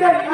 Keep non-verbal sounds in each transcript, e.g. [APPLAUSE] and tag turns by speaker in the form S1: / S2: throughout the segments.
S1: Thank
S2: you.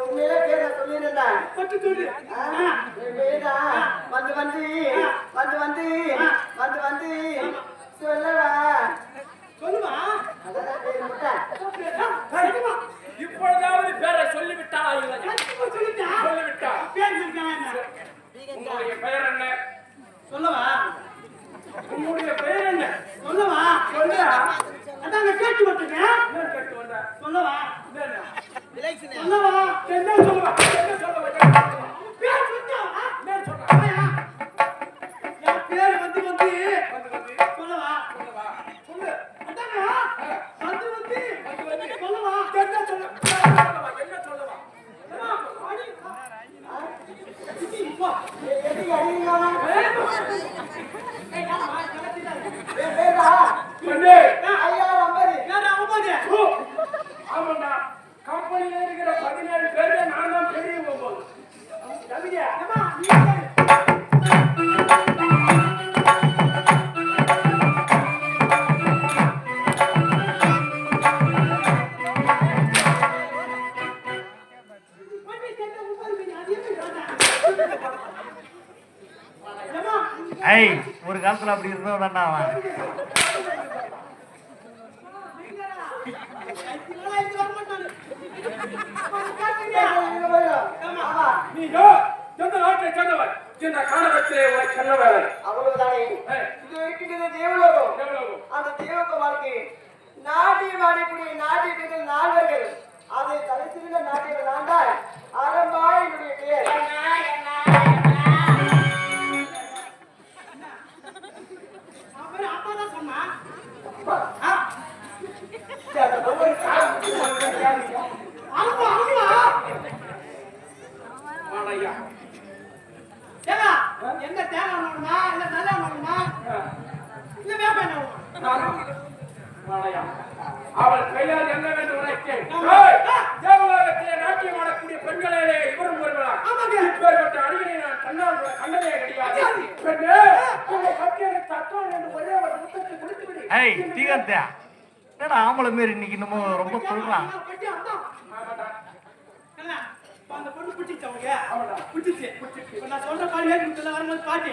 S1: உண்மையிலே பேர
S3: வந்து
S2: வந்து não,
S3: não, não. அவள் கையால் என்ன என்று உரைத்தேன் தேவலோகத்திலே நாட்டியம் ஆடக்கூடிய பெண்களிலே இவரும் ஒருவரா இப்பேற்பட்ட அடிகளை நான் கண்ணால் கண்ணதே கிடையாது. பெண்ணே உங்கள் பத்தியனை தத்துவம் என்று ஒரே ஒரு முத்தத்தை கொடுத்து விடு
S4: ஐய் தீகத்தா என்னடா ஆம்பளை மாரி இன்னைக்கு நம்ம ரொம்ப சொல்றான்?
S2: அந்த பொண்ணு பிடிச்சிச்சு அவங்க பிடிச்சிச்சு நான் சொல்ற பாடியே வரணும் பாட்டு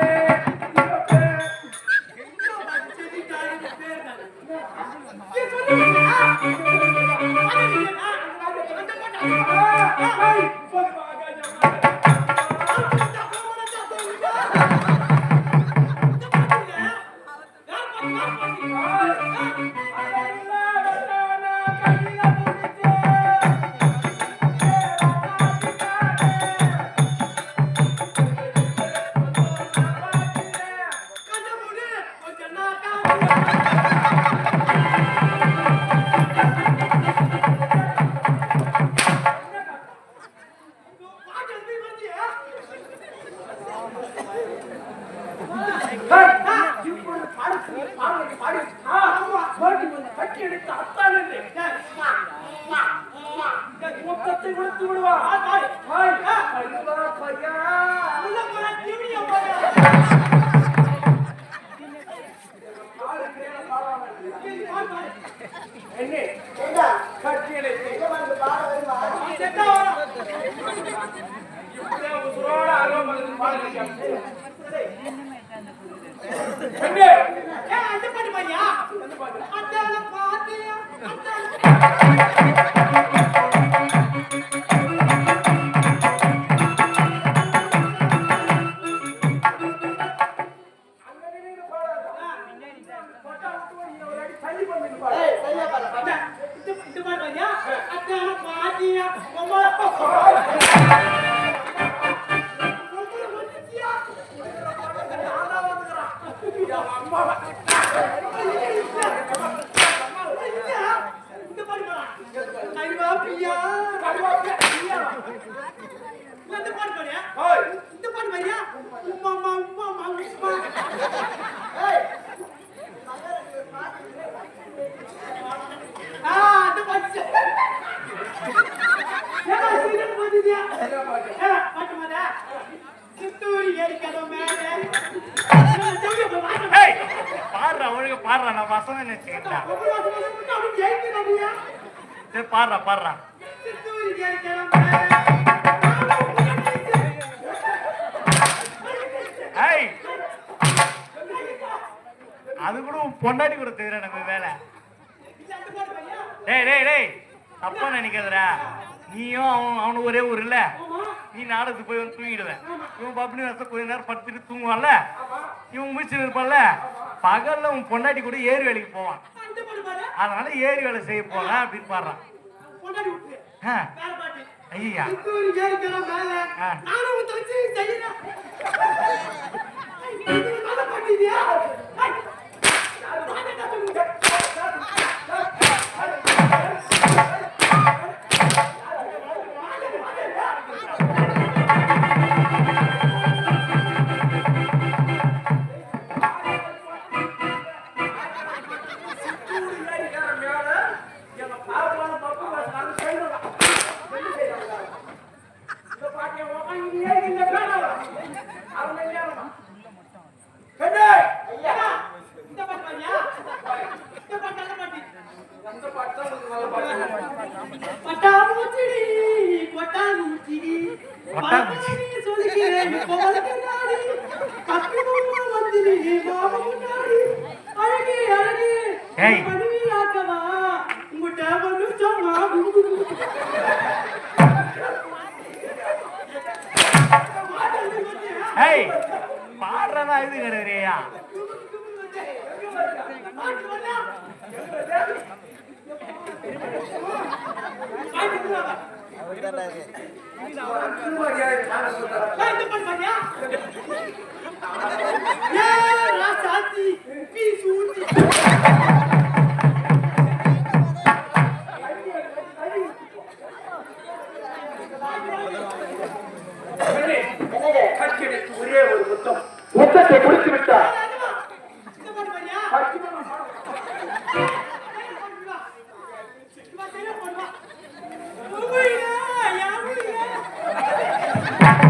S3: பாடலுக்கு பாடி பாடி கொஞ்சம் கட்டி எடுத்து அத்தான் என்று. மொத்தத்தை கொடுத்து விடுவார் என்ன?
S1: கட்டியலை பாட வருமா
S3: Hey, saya pada pada.
S1: Itu itu mana ya?
S3: Ada
S1: apa
S2: dia? Mau apa?
S5: என்ன
S4: செய்யலாம் பாடுறா பாடுறா. அது கூட பொண்டாட்டி கூட தெரியும் எனக்கு வேலை. டேய் டேய் டேய் தப்பா நினைக்காதடா. நீயும் அவன் அவனு ஒரே ஊர் இல்ல நீ நாடகத்துக்கு போய் வந்து தூங்கிடுவேன். இவன் பப்னி வச கொஞ்ச நேரம் படுத்துட்டு தூங்குவான்ல. இவன் முடிச்சு இருப்பான்ல? பகல்ல உன் பொண்டாட்டி கூட ஏறு வேலைக்கு போவான். அதனால ஏறு வேலை செய்ய போலாம் அப்படின்னு பாடுறான். ஐயா.
S2: நானும்
S5: Thank [LAUGHS] you.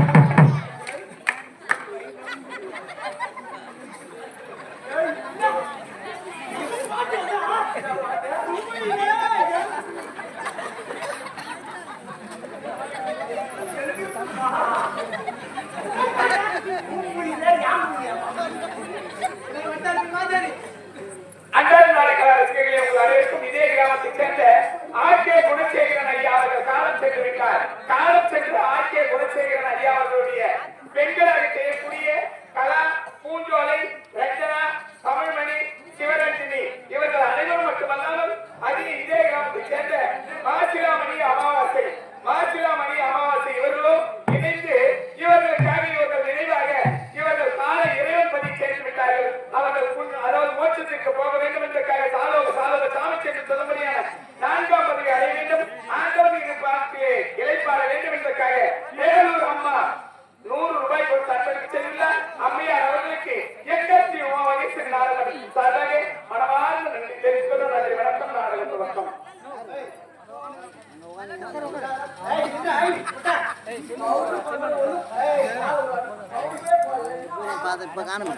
S5: அதை
S1: இப்போ காணும்.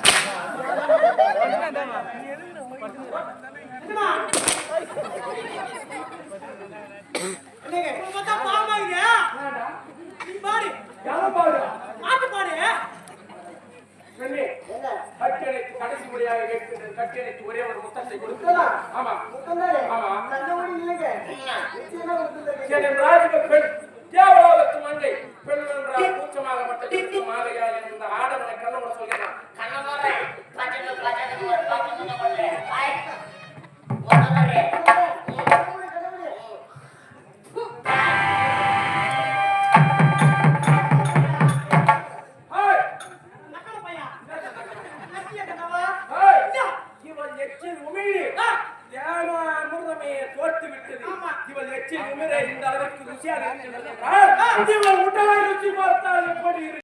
S5: கடைசி முறையாக கட்டியணைக்கு ஒரே ஒரு முத்தத்தை
S1: கொடுக்கலாம்
S5: ஆமா. ஆமா
S1: இல்லைங்க
S5: ஏனென்றால் பெண் பெண் என்றால் கூச்சமாக மட்டும் மாலையால் started.